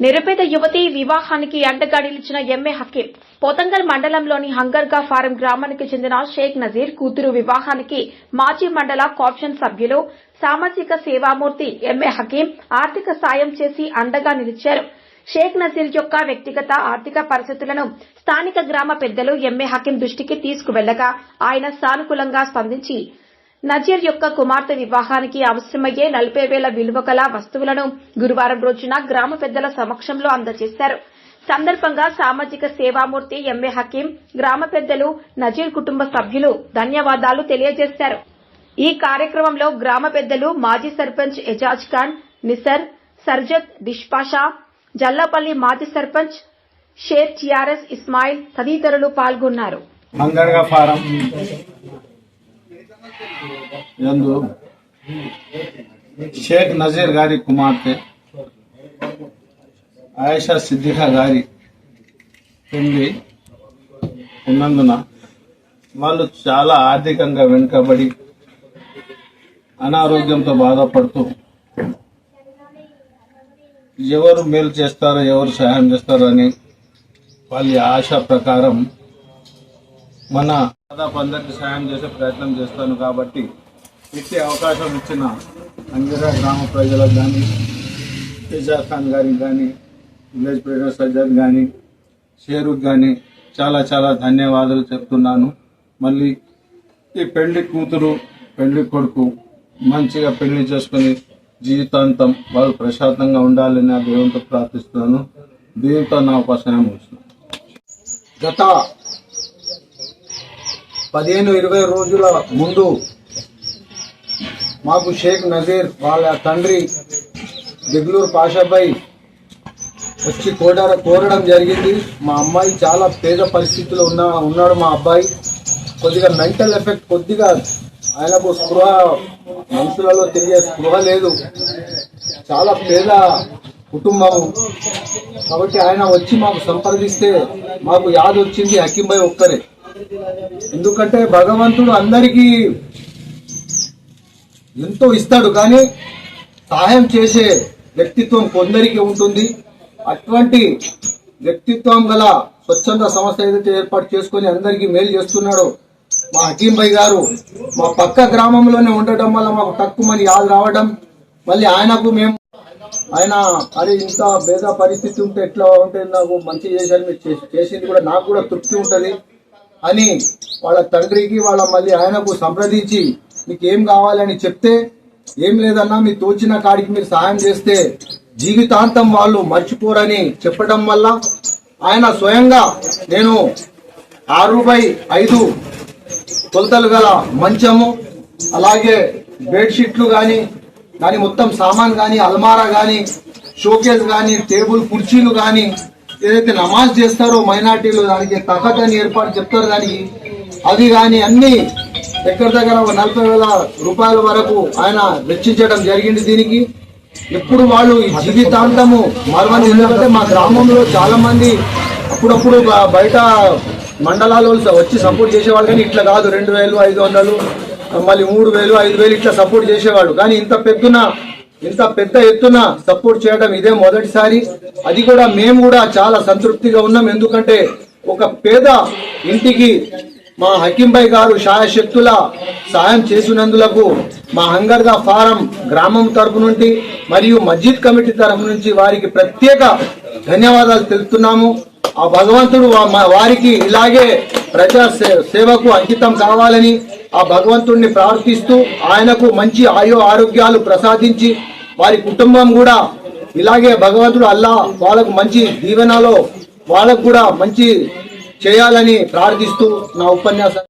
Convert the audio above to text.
నిరుపేద యువతి వివాహానికి అండగా నిలిచిన ఎంఏ హకీం. పోతంగల్ మండలంలోని హంగర్గా ఫారం గ్రామానికి చెందిన షేక్ నజీర్ కూతురు వివాహానికి మాజీ మండల కాప్షన్ సభ్యులు సామాజిక సేవామూర్తి ఎంఏ హకీం ఆర్థిక సాయం చేసి అండగా నిలిచారు. షేక్ నజీర్ యొక్క వ్యక్తిగత ఆర్థిక పరిస్థితులను స్థానిక గ్రామ పెద్దలు ఎంఏ హకీం దృష్టికి తీసుకువెళ్ళగా ఆయన సానుకూలంగా స్పందించి నజీర్ యొక్క కుమార్తె వివాహానికి అవసరమయ్యే నలభై వేల విలువ గల వస్తువులను గురువారం రోజున గ్రామ పెద్దల సమక్షంలో అందజేశారు. సందర్భంగా సామాజిక సేవామూర్తి ఎంఏ హకీం గ్రామ పెద్దలు నజీర్ కుటుంబ సభ్యులు ధన్యవాదాలు తెలియజేశారు. ఈ కార్యక్రమంలో గ్రామ పెద్దలు మాజీ సర్పంచ్ ఎజాజ్ ఖాన్ నిసర్ సర్జత్ దిష్పాషా జల్లాపల్లి మాజీ సర్పంచ్ షేర్ టిఆర్ఎస్ ఇస్మాయిల్ తదితరులు పాల్గొన్నారు. ఎందు షేక్ నజీర్ గారి కుమార్తె ఆయేషా సిద్దిఖా గారి పెళ్ళి ఉన్నందున వాళ్ళు చాలా ఆర్థికంగా వెనుకబడి అనారోగ్యంతో బాధపడుతూ ఎవరు మేలు చేస్తారో ఎవరు సహాయం చేస్తారో అని వాళ్ళ ఆశ ప్రకారం మన దాదాపు అందరికి సాయం చేసే ప్రయత్నం చేస్తాను కాబట్టి ఇచ్చే అవకాశం ఇచ్చిన అంజరా గ్రామ ప్రజలకు కానీ ఇజాజ్ ఖాన్ గారికి కానీ విలేజ్ ప్రెసిడెంట్ సజ్జద్ కానీ షేరుకు కానీ చాలా చాలా ధన్యవాదాలు చెప్తున్నాను. మళ్ళీ ఈ పెళ్ళి కూతురు పెళ్ళి కొడుకు మంచిగా పెళ్ళి చేసుకుని జీవితాంతం వాళ్ళు ప్రశాంతంగా ఉండాలని ఆ దేవునితో ప్రార్థిస్తున్నాను. దీంతో నా వచ్చింది గత పదిహేను ఇరవై రోజుల ముందు మాకు షేక్ నజీర్ వాళ్ళ తండ్రి దిగ్లూరు పాషాబాయి వచ్చి కోడార కోరడం జరిగింది. మా అమ్మాయి చాలా పేద పరిస్థితిలో ఉన్న ఉన్నాడు మా అబ్బాయి. కొద్దిగా మెంటల్ ఎఫెక్ట్ కొద్దిగా ఆయనకు స్పృహ మనుషులలో తిరిగే స్పృహ లేదు. చాలా పేద కుటుంబం. కాబట్టి ఆయన వచ్చి మాకు సంప్రదిస్తే మాకు యాదొచ్చింది వచ్చింది హకీంబాయి ఒక్కరే. ఎందుకంటే భగవంతుడు అందరికీ ఎంతో ఇస్తాడు కానీ సహాయం చేసే వ్యక్తిత్వం కొందరికి ఉంటుంది. అటువంటి వ్యక్తిత్వం గల స్వచ్ఛంద సంస్థ ఏదైతే ఏర్పాటు చేసుకొని అందరికీ మేలు చేస్తున్నాడో మా హకీం భాయ్ గారు మా పక్క గ్రామంలోనే ఉండటం వల్ల మాకు తక్కువ మంది యాదు రావడం మళ్ళీ ఆయనకు మేము ఆయన అరే ఇంత భేద పరిస్థితి ఉంటే ఎట్లా ఉంటే నాకు మంచి చేశారు మీరు చేసి- చేసింది కూడా నాకు కూడా తృప్తి ఉంటుంది. అని వాళ్ళ తండ్రికి వాళ్ళ మళ్ళీ ఆయనకు సంప్రదించి మీకు ఏం కావాలని చెప్తే ఏం లేదన్నా మీ తోచిన కాడికి మీరు సహాయం చేస్తే జీవితాంతం వాళ్ళు మర్చిపోరని చెప్పడం వల్ల ఆయన స్వయంగా నేను ఆరు బై ఐదు కొలతలు గల మంచము అలాగే బెడ్షీట్లు కానీ దాని మొత్తం సామాన్ కానీ అల్మారా కానీ షోకేస్ కానీ టేబుల్ కుర్చీలు కానీ ఏదైతే నమాజ్ చేస్తారో మైనార్టీలు దానికి తహత్ అని ఏర్పాటు చెప్తారు దానికి అది కానీ అన్ని దగ్గర దగ్గర ఒక నలభై వేల రూపాయల వరకు ఆయన వెచ్చించడం జరిగింది దీనికి. ఎప్పుడు వాళ్ళు ఈ జీవితాంతము మరవని ఎందుకంటే మా గ్రామంలో చాలా మంది అప్పుడప్పుడు బయట మండలాల్లో వచ్చి సపోర్ట్ చేసేవాళ్ళు కానీ ఇట్లా కాదు. రెండు వేలు ఐదు వందలు మళ్ళీ మూడు వేలు ఐదు వేలు ఇట్లా సపోర్ట్ చేసేవాడు. కానీ ఇంత పెద్దన ఇంత పెద్ద ఎత్తున సపోర్ట్ చేయడం ఇదే మొదటిసారి. అది కూడా మేము కూడా చాలా సంతృప్తిగా ఉన్నాం. ఎందుకంటే ఒక పేద ఇంటికి మా హకీంబాయ్ గారు శాయశక్తుల సహాయం చేసినందులకు మా హంగర్గా ఫారం గ్రామం తరపు నుండి మరియు మస్జిద్ కమిటీ తరపు నుంచి వారికి ప్రత్యేక ధన్యవాదాలు తెలుపుతున్నాము. ఆ భగవంతుడు మా- వారికి ఇలాగే ప్రజా సేవకు అంకితం కావాలని ఆ భగవంతుడిని ప్రార్థిస్తూ ఆయనకు మంచి ఆయో ఆరోగ్యాలు ప్రసాదించి వారి కుటుంబం కూడా ఇలాగే భగవంతుడు అల్లా వాళ్ళకు మంచి దీవెనలో వాళ్ళకు కూడా మంచి చేయాలని ప్రార్థిస్తూ నా ఉపన్యాసం